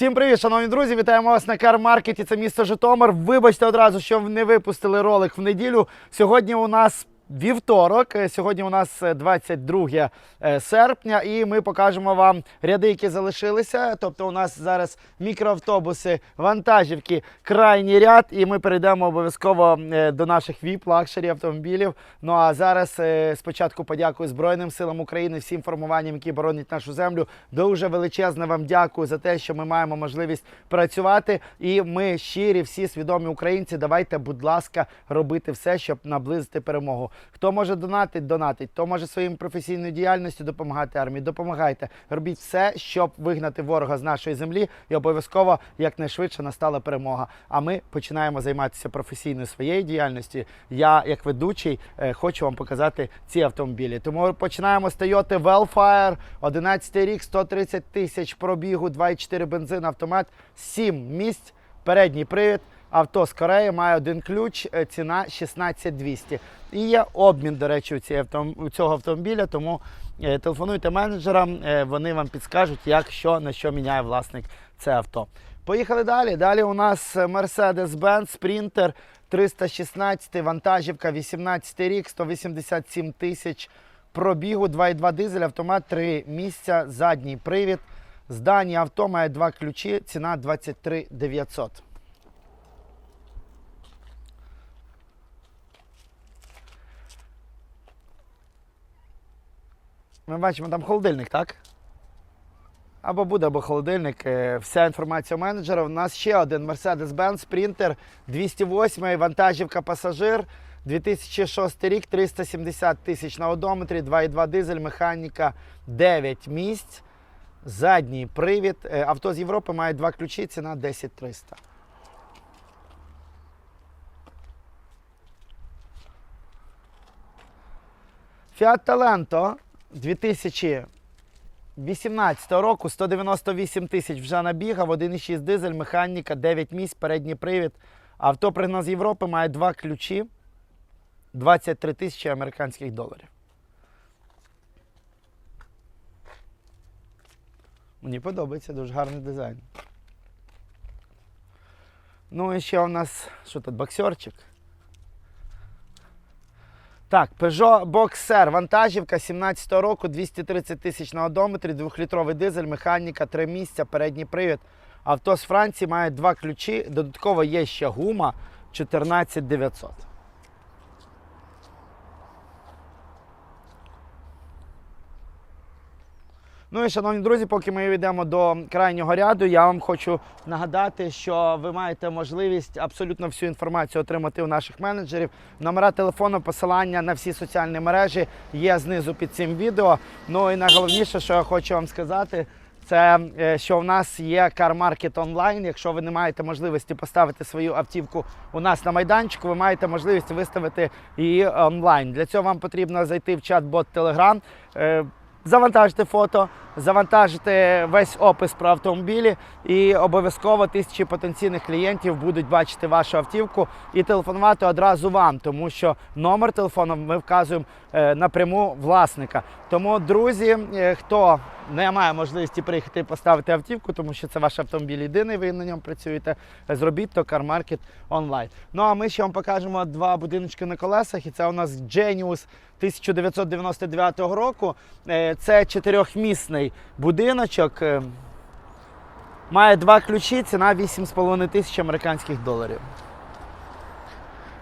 Всім привіт, шановні друзі! Вітаємо вас на Кармаркеті. Це місто Житомир. Вибачте одразу, що не випустили ролик в неділю. Сьогодні у нас вівторок. е, Сьогодні у нас е, 22 е, серпня, і ми покажемо вам ряди, які залишилися. Тобто, у нас зараз мікроавтобуси, вантажівки, крайній ряд, і ми перейдемо обов'язково е, до наших віп лакшері автомобілів. Ну а зараз е, спочатку подякую Збройним силам України, всім формуванням, які боронять нашу землю. Дуже величезне вам дякую за те, що ми маємо можливість працювати. І ми щирі, всі свідомі українці. Давайте, будь ласка, робити все, щоб наблизити перемогу. Хто може донатить, донатить. Хто може своїм професійною діяльністю допомагати армії, допомагайте. Робіть все, щоб вигнати ворога з нашої землі, і обов'язково якнайшвидше настала перемога. А ми починаємо займатися професійною своєю діяльністю. Я, як ведучий, е, хочу вам показати ці автомобілі. Тому починаємо з Toyota Wellfire, 11 рік, 130 тисяч пробігу, 2,4 бензин, автомат, 7 місць, передній привід. Авто з Кореї має один ключ, е, ціна 16200. І є обмін, до речі, у, цього автомобіля. Тому е, телефонуйте менеджерам, е, вони вам підскажуть, як що на що міняє власник це авто. Поїхали далі. Далі у нас Mercedes-Benz Sprinter 316, вантажівка, 18 рік, 187 тисяч пробігу, 2,2 дизель, автомат, 3 місця, задній привід. Здані авто має два ключі, ціна 23 900. Ми бачимо там холодильник, так? Або буде, або холодильник. Е, Вся інформація у менеджера. У нас ще один Mercedes-Benz Sprinter 208 вантажівка пасажир. 2006 рік, 370 тисяч на одометрі, 2,2 дизель, механіка 9 місць. Задній привід. Е, Авто з Європи має два ключі, ціна 10 300. Fiat Talento 2018 року 198 тисяч вже набігав, 1,6 дизель, механіка, 9 місць, передній привід. Авто пригнав з Європи має два ключі, 23 тисячі американських доларів. Мені подобається, дуже гарний дизайн. Ну і ще у нас, що тут, боксерчик. Так, Peugeot Boxer, вантажівка 17 року, 230 тисяч на одометрі, двохлітровий дизель, механіка, три місця, передній привід. Авто з Франції має два ключі. Додатково є ще гума 14 Ну і шановні друзі, поки ми йдемо до крайнього ряду, я вам хочу нагадати, що ви маєте можливість абсолютно всю інформацію отримати у наших менеджерів. Номера телефону, посилання на всі соціальні мережі є знизу під цим відео. Ну і найголовніше, що я хочу вам сказати. Це е, що в нас є CarMarket онлайн. Якщо ви не маєте можливості поставити свою автівку у нас на майданчику, ви маєте можливість виставити її онлайн. Для цього вам потрібно зайти в чат-бот Telegram, е, завантажити фото, завантажити весь опис про автомобілі, і обов'язково тисячі потенційних клієнтів будуть бачити вашу автівку і телефонувати одразу вам, тому що номер телефону ми вказуємо е, напряму власника. Тому, друзі, е, хто не має можливості приїхати і поставити автівку, тому що це ваш автомобіль єдиний, ви на ньому працюєте. Зробіть то CarMarket онлайн. Ну а ми ще вам покажемо два будиночки на колесах, і це у нас Genius 1999 року. Це чотирьохмісний будиночок. е, Має два ключі, ціна 8,5 тисяч американських доларів.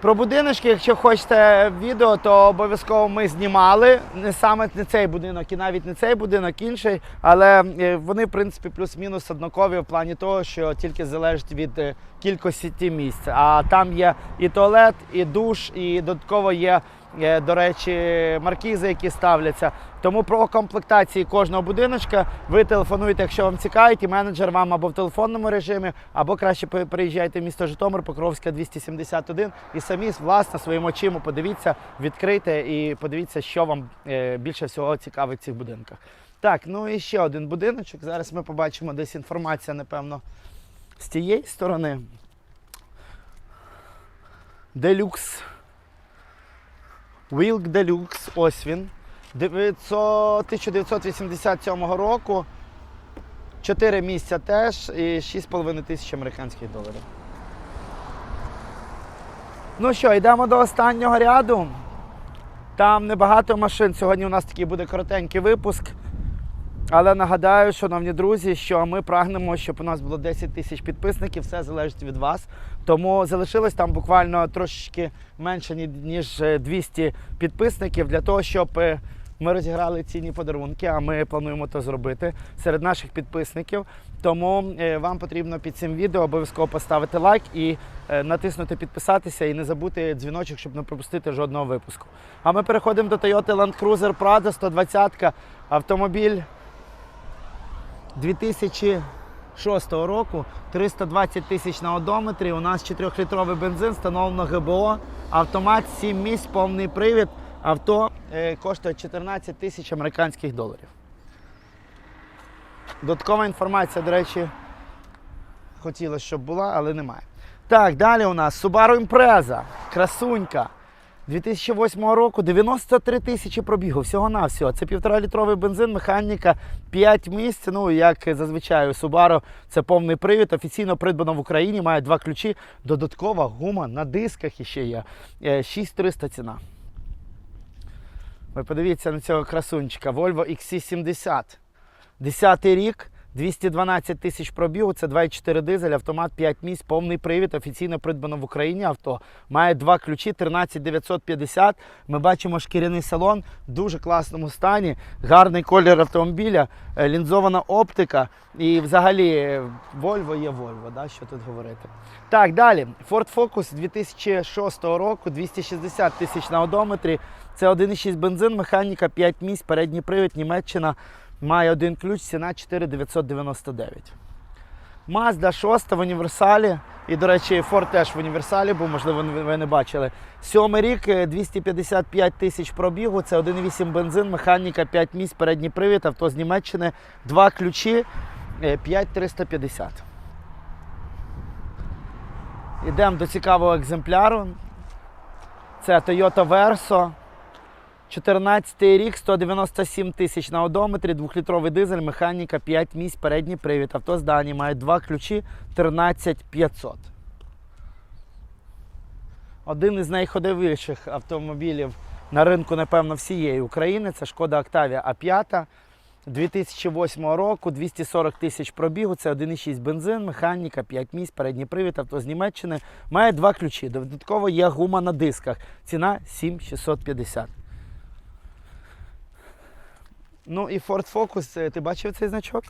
Про будиночки, якщо хочете відео, то обов'язково ми знімали. Не саме не цей будинок і навіть не цей будинок, інший. Але е, вони, в принципі, плюс-мінус однакові в плані того, що тільки залежить від е, кількості місць. А там є і туалет, і душ, і додатково є, до речі, маркізи, які ставляться. Тому про комплектації кожного будиночка ви телефонуєте, якщо вам цікавить, і менеджер вам або в телефонному режимі, або краще приїжджайте в місто Житомир, Покровська 271 і самі власне своїм очима подивіться, відкрийте і подивіться, що вам е, більше всього цікавить в цих будинках. Так, ну і ще один будиночок. Зараз ми побачимо десь інформація, напевно, з тієї сторони. Делюкс. Wilk Deluxe, ось він. 900 1987 року. 4 місця теж і 6,5 тисяч американських доларів. Ну що, йдемо до останнього ряду. Там небагато машин. Сьогодні у нас такий буде коротенький випуск. Але нагадаю, шановні друзі, що ми прагнемо, щоб у нас було 10 тисяч підписників, все залежить від вас. Тому залишилось там буквально трошечки менше, ніж е, 200 підписників для того, щоб е, ми розіграли цінні подарунки, а ми плануємо то зробити серед наших підписників. Тому е, вам потрібно під цим відео обов'язково поставити лайк і е, натиснути підписатися і не забути дзвіночок, щоб не пропустити жодного випуску. А ми переходимо до Toyota Land Cruiser Prado 120 автомобіль 2006 року, 320 тисяч на одометрі. У нас 4-літровий бензин, встановлено ГБО, автомат 7 місць, повний привід. Авто е, коштує 14 тисяч американських доларів. Додаткова інформація, до речі, хотілося, щоб була, але немає. Так, далі у нас Subaru Impreza, красунька. 2008 року 93 тисячі пробігу, всього-навсього. Це півтора-літровий бензин, механіка, 5 місць. Ну, як зазвичай у Subaru, це повний привід. Офіційно придбано в Україні, має два ключі. Додаткова гума на дисках іще є. Е, 6300 ціна. Ви подивіться на цього красунчика. Volvo XC70. 10 рік, 212 тисяч пробігу, це 2,4 дизель, автомат 5 місць, повний привід, офіційно придбано в Україні авто. Має два ключі, 13950. Ми бачимо шкіряний салон в дуже класному стані, гарний колір автомобіля, е, лінзована оптика. І взагалі е, Volvo є Volvo, да, що тут говорити. Так, далі. Ford Focus 2006 року, 260 тисяч на одометрі. Це 1,6 бензин, механіка 5 місць, передній привід, Німеччина. Має один ключ, ціна 4999. Mazda 6 в універсалі. І, до речі, Ford теж в універсалі, був, можливо, ви не бачили. Сьомий рік, е, 255 тисяч пробігу, це 1,8 бензин, механіка 5 місць, передній привід, авто з Німеччини, два ключі, е, 5350. Йдемо до цікавого екземпляру. Це Toyota Verso. 14 рік, 197 тисяч на одометрі, 2-літровий дизель, механіка, 5 місць, передній привід. Авто з Данії має два ключі, 13500. Один із найходовіших автомобілів на ринку, напевно, всієї України. Це Шкода Octavia А5. 2008 року, 240 тисяч пробігу, це 1,6 бензин, механіка, 5 місць, передній привід, авто з Німеччини. Має два ключі. Додатково є гума на дисках. Ціна 7650. Ну і Ford Focus, е, ти бачив цей значок?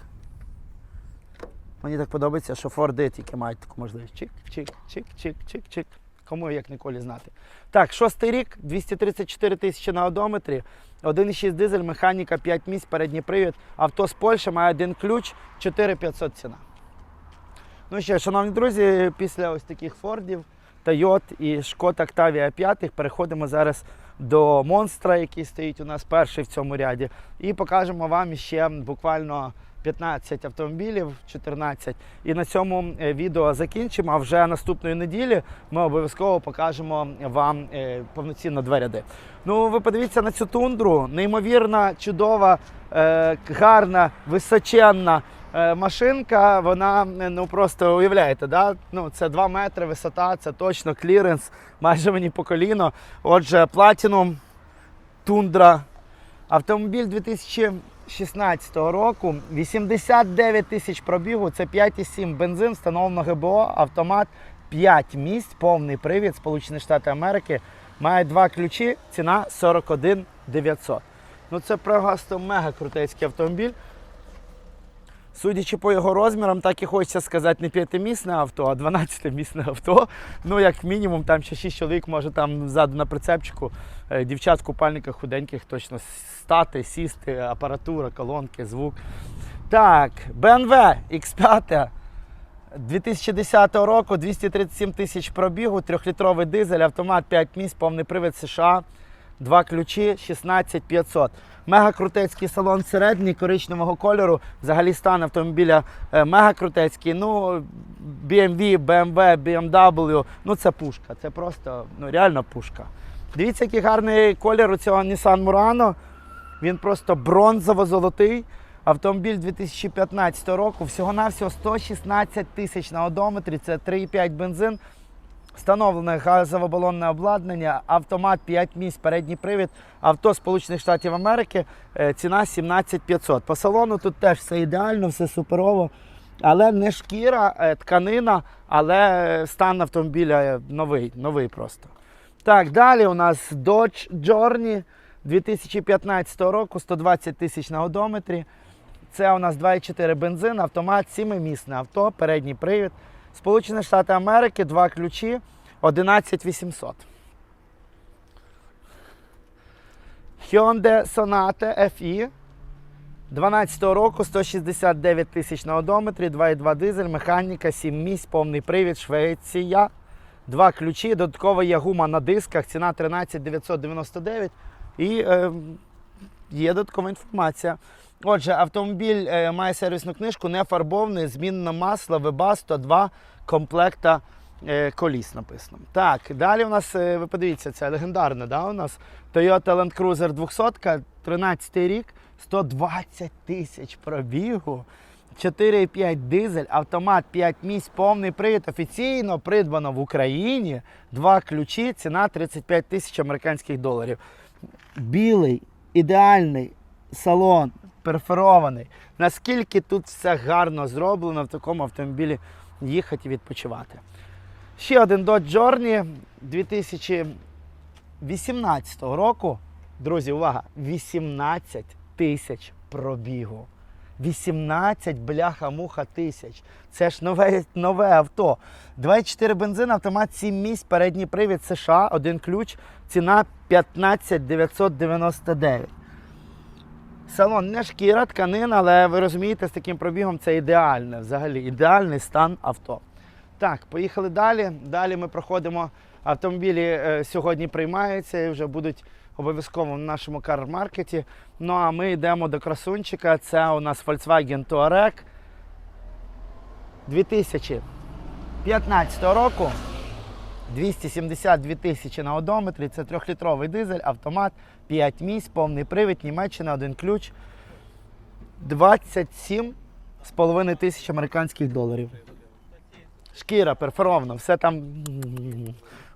Мені так подобається, що Форди тільки мають таку можливість. Чик, чик, чик, чик, чик, чик. Кому як ніколи знати. Так, шостий рік, 234 тисячі на одометрі, 1,6 дизель, механіка, 5 місць, передній привід. Авто з Польщі має один ключ, 4500 ціна. Ну що, шановні друзі, після ось таких Фордів, Тойот і Шкод Octavia 5 переходимо зараз до монстра, який стоїть у нас перший в цьому ряді. І покажемо вам ще буквально 15 автомобілів, 14. І на цьому е, відео закінчимо. А вже наступної неділі ми обов'язково покажемо вам е, повноцінно два ряди. Ну, ви подивіться на цю тундру. Неймовірна, чудова, е, гарна, височенна машинка. Вона е, ну просто уявляєте, да? ну, це 2 метри висота, це точно кліренс, майже мені по коліно. Отже, Platinum Тундра. Автомобіль 2016 року, 89 тисяч пробігу, це 5,7 бензин, встановлено ГБО, автомат 5 місць, повний привід, Сполучені Штати Америки. Має два ключі, ціна 41 900. Ну це просто мега крутецький автомобіль. Судячи по його розмірам, так і хочеться сказати не п'ятимісне авто, а 12-місне авто. Ну, як мінімум, там ще 6 чоловік може там ззаду на прицепчику. Е, Дівчат в купальниках худеньких точно стати, сісти, апаратура, колонки, звук. Так, BMW X5 2010 року, 237 тисяч пробігу, 3-літровий дизель, автомат 5 місць, повний привід США, два ключі, 16500. Мега крутецький салон середній, коричневого кольору. Взагалі стан автомобіля е, мега крутецький. Ну, BMW, BMW, BMW, ну це пушка. Це просто ну, реально пушка. Дивіться, який гарний колір у цього Nissan Murano. Він просто бронзово-золотий. Автомобіль 2015 року, всього-навсього 116 тисяч на одометрі, це 3,5 бензин. Встановлене газово-балонне обладнання, автомат 5 місць, передній привід, авто Сполучених Штатів Америки, е, ціна 17500. По салону тут теж все ідеально, все суперово. Але не шкіра, е, тканина, але стан автомобіля новий, новий просто. Так, далі у нас Dodge Journey 2015 року, 120 тисяч на одометрі. Це у нас 2,4 бензин, автомат, 7-місне авто, передній привід. Сполучені Штати Америки, два ключі, 11800. Hyundai Sonata FE 12 року, 169 тисяч на одометрі, 2,2 дизель, механіка, 7 місць, повний привід, Швеція. Два ключі, додатково є гума на дисках, ціна 13 999 і е, є додаткова інформація. Отже, автомобіль е, має сервісну книжку, не фарбований, змінне масло, Webasto, два комплекта е, коліс написано. Так, далі у нас, е, ви подивіться, це легендарне, да, у нас Toyota Land Cruiser 200, 13 рік, 120 тисяч пробігу. 4,5 дизель, автомат 5 місць, повний привід, офіційно придбано в Україні. Два ключі, ціна 35 тисяч американських доларів. Білий, ідеальний салон, перфорований. Наскільки тут все гарно зроблено в такому автомобілі їхати і відпочивати. Ще один Dodge Journey 2018 року. Друзі, увага! 18 тисяч пробігу. 18 бляха-муха тисяч. Це ж нове, нове авто. 2,4 бензин, автомат 7 місць, передній привід США, один ключ, ціна 15 999. Салон не шкіра, тканина, але ви розумієте, з таким пробігом це ідеальне, взагалі, ідеальний стан авто. Так, поїхали далі. Далі ми проходимо. Автомобілі е, сьогодні приймаються і вже будуть обов'язково в нашому кар-маркеті. Ну а ми йдемо до красунчика. Це у нас Volkswagen Touareg 2015 року. 272 тисячі на одометрі. Це трьохлітровий дизель, автомат, 5 місць, повний привід, Німеччина, один ключ. 27,5 тисяч американських доларів. Шкіра, перфорована, все там.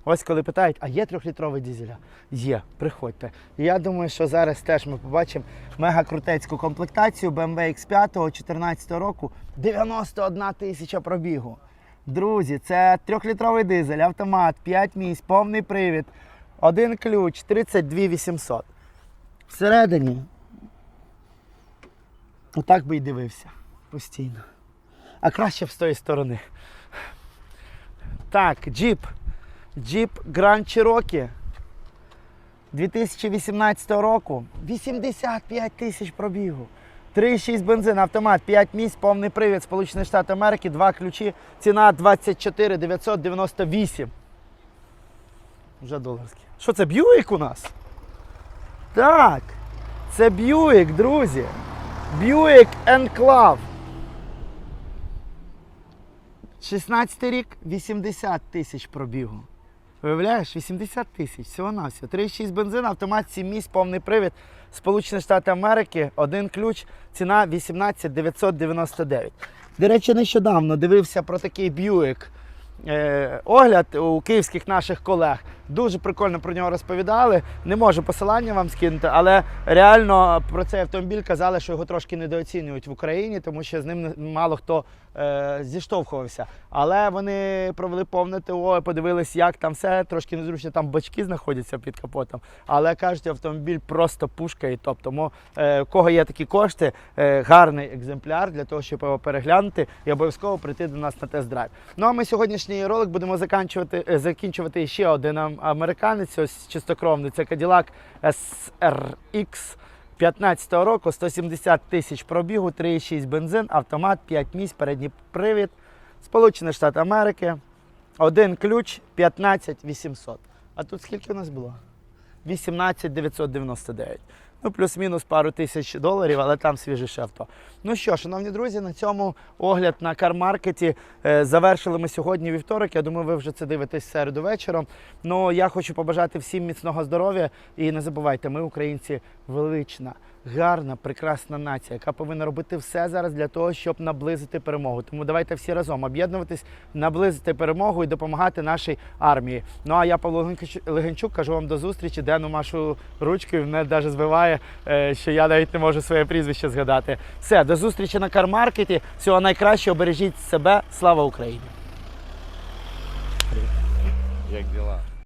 Ось коли питають, а є трьохлітровий дизеля? Є, приходьте. Я думаю, що зараз теж ми побачимо мега крутецьку комплектацію BMW X5 14 року 91 тисяча пробігу. Друзі, це трьохлітровий дизель, автомат, 5 місць, повний привід, один ключ, 32 800. Всередині. Отак би й дивився постійно. А краще б з тої сторони. Так, джіп. Джіп Grand Cherokee 2018 року. 85 тисяч пробігу. 3,6 бензин, автомат, 5 місць, повний привід, Сполучені Штати Америки, два ключі, ціна 24 998. Вже доларські. Що це Б'юік у нас? Так, це Б'юік, друзі. Б'юік Енклав. 16 рік 80 тисяч пробігу. Виявляєш, 80 тисяч, всього на всього. 3,6 бензин, автомат 7 місць, повний привід. Сполучені Штати Америки, один ключ, ціна 18 999. До речі, нещодавно дивився про такий Б'юік. Е, огляд у київських наших колег. Дуже прикольно про нього розповідали. Не можу посилання вам скинути, але реально про цей автомобіль казали, що його трошки недооцінюють в Україні, тому що з ним мало хто е, зіштовхувався. Але вони провели повне ТО, подивились, як там все. Трошки незручно, там бачки знаходяться під капотом. Але кажуть, автомобіль просто пушка і топ. Тому е, кого є такі кошти, е, гарний екземпляр для того, щоб його переглянути і обов'язково прийти до нас на тест-драйв. Ну а ми сьогоднішній ролик будемо закінчувати, е, закінчувати ще один ам- американець, ось чистокровний. Це Cadillac SRX 15 року, 170 тисяч пробігу, 3,6 бензин, автомат, 5 місць, передній привід, Сполучені Штати Америки, один ключ, 15 800. А тут скільки у нас було? 18 999. Ну, плюс-мінус пару тисяч доларів, але там свіжіше авто. Ну що, шановні друзі, на цьому огляд на кармаркеті е, завершили ми сьогодні вівторок. Я думаю, ви вже це дивитесь середу вечором. Ну я хочу побажати всім міцного здоров'я і не забувайте, ми, українці, велична гарна, прекрасна нація, яка повинна робити все зараз для того, щоб наблизити перемогу. Тому давайте всі разом об'єднуватись, наблизити перемогу і допомагати нашій армії. Ну а я Павло Легенчук- кажу вам до зустрічі. Дену машу ручкою, мене навіть збиває, е, що я навіть не можу своє прізвище згадати. Все, до зустрічі на кармаркеті. Всього найкращого, бережіть себе. Слава Україні! Як діла?